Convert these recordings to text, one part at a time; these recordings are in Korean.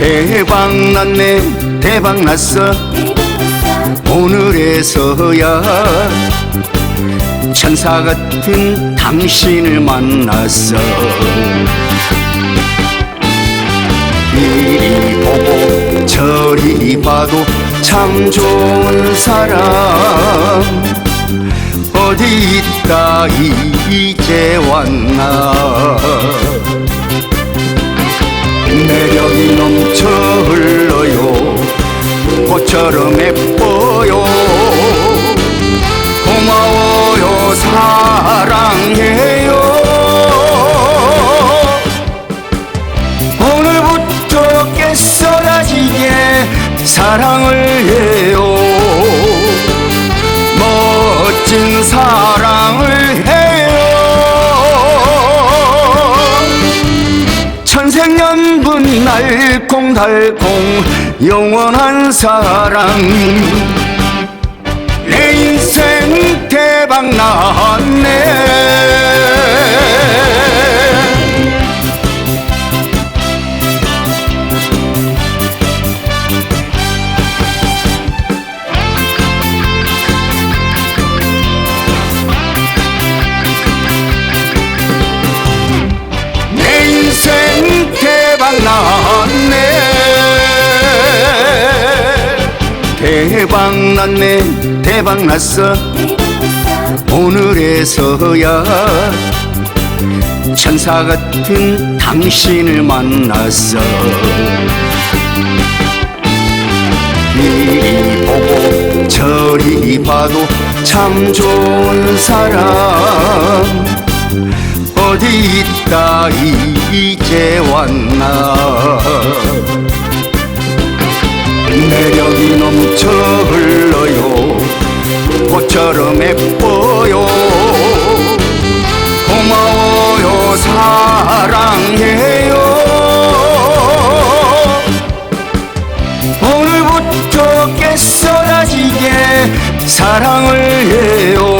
대박 났네 대박 났어. 오늘에서야 천사 같은 당신을 만났어. 이리 보고 저리 봐도 참 좋은 사람. 어디 있다 이제 왔나 넘쳐 흘러요. 꽃처럼 예뻐요. 고마워요. 사랑해요. 오늘부터 깨쏟아지게 사랑을 날콩달콩 영원한 사랑. 내 인생 대박 났네. 내 인생 대박 났네 대박 났어. 오늘에서야 천사 같은 당신을 만났어. 이리 보고 저리 봐도 참 좋은 사람. 어디 있다 이제 왔나 매력이 넘쳐 흘러요. 꽃처럼 예뻐요. 고마워요 사랑해요. 오늘부터 깨쏟아지게 사랑을 해요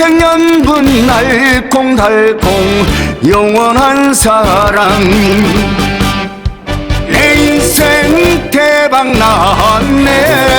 생연분 날콩달콩 영원한 사랑. 내 인생 대박 났네